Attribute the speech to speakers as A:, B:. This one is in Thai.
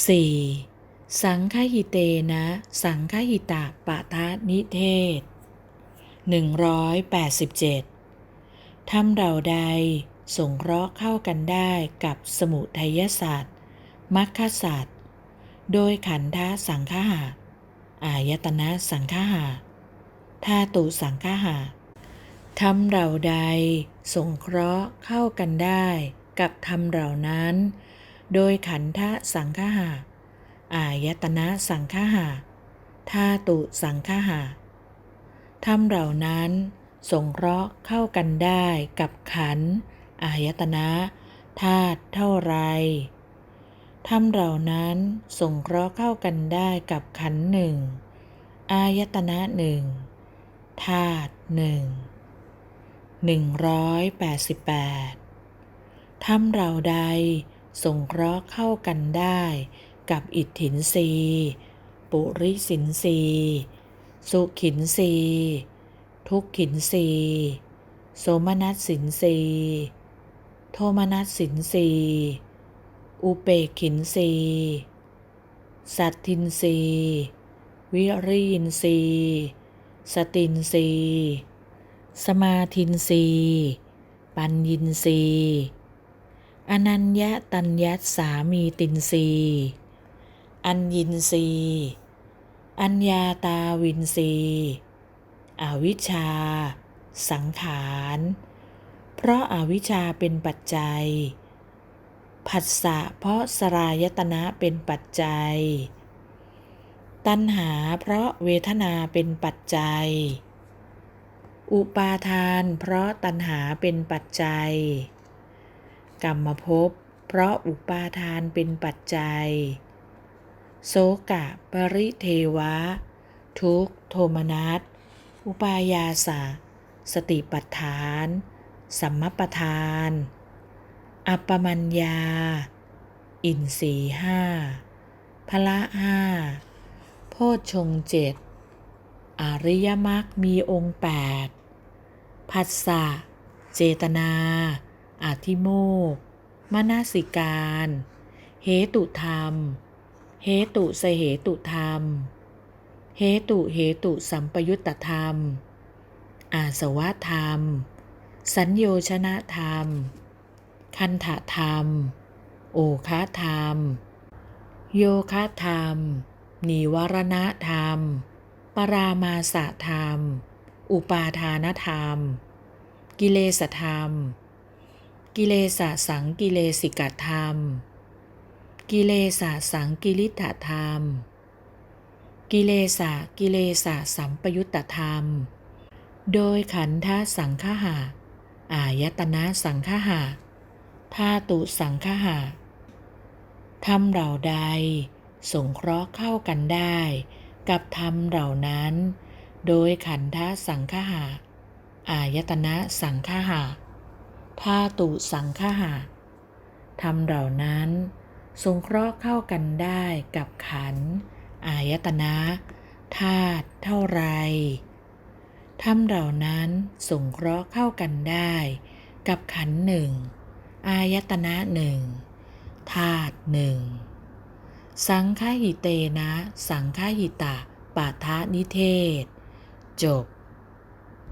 A: 4. สังคหิเตนะ สังคหิตะปะทะนิเทศ 187ทำเราใดสงเคราะห์เข้ากันได้กับสมุทัยศาสตร์มัคคศาสตร์โดยขันธะสังคหาอายตนะสังคหาธาตุสังคหาทำเราใดสงเคราะห์เข้ากันได้กับธรรมเหล่านั้น โดยขันธสังคหา อายตนะสังคหาธาตุสังคหาธรรมเหล่านั้นสงเคราะห์เข้ากันได้กับขันธ์อายตนะธาตุเท่าไรธรรมเหล่านั้นสงเคราะห์เข้ากันได้กับขันธ์หนึ่ง อายตนะหนึ่งธาตุหนึ่งหนึ่งร้อยแปดสิบแปดธรรมเราใด สงเคราะห์เข้ากันได้ กับอิทธินรีปุริสินรีสุขินรีทุกขินรีโสมนัสสินรีโทมนัสสินรีอุเปกขินรีสัตทินรีวิริยินรีสตินรีสมาธินรีปัญญินรี อนัญญตัญญัสสามีตินรีอัญญินรีอัญญาตาวินรีอวิชชา สังขาร เพราะอาวิชชาเป็นปัจจัย ผัสสะเพราะสรายตนะเป็นปัจจัย ตัณหาเพราะเวทนาเป็นปัจจัย อุปาทานเพราะตัณหาเป็นปัจจัย กรรมภพเพราะอุปาทานเป็นปัจจัย โสกะปริเทวะ ทุกโทมนัส อุปายาสะ สติปัฏฐาน สัมมปทาน อัปปมัญญา อินสีห้าพละห้าโพชฌงเจ็ดอริยมรรคมีองค์แปดผัสสะ เจตนา อาธิโมกมนาสิการ เหตุธรรม เหตุสเหตุธรรม เหตุเหตุสัมปยุตตธรรม อาสวะธรรม สัญโยชนะธรรม คันธธรรม โอคาธรรม โยคะธรรม นิวรณธรรม ปรามาสธรรม อุปาทานธรรม กิเลสธรรม กิเลสสังกิเลสิกธรรม กิเลสสังกิริตธรรม กิเลสกิเลสสัมปยุตตธรรม โดยขันธสังคหะอายตนะสังคหะธาตุสังคหะธรรมเหล่าใด สงเคราะห์เข้ากันได้ กับธรรมเหล่านั้น โดยขันธสังคหะอายตนะสังคหะ ธาตุสังคหะธรรมเหล่านั้น สงเคราะห์เข้ากันได้กับขัน อายตนะธาตุเท่าไรธรรมเหล่านั้นสงเคราะห์เข้ากันได้ กับขันหนึ่ง อายตนะหนึ่งธาตุหนึ่ง สังฆหิเตนะ สังฆหิตะปาทะนิเทศ จบ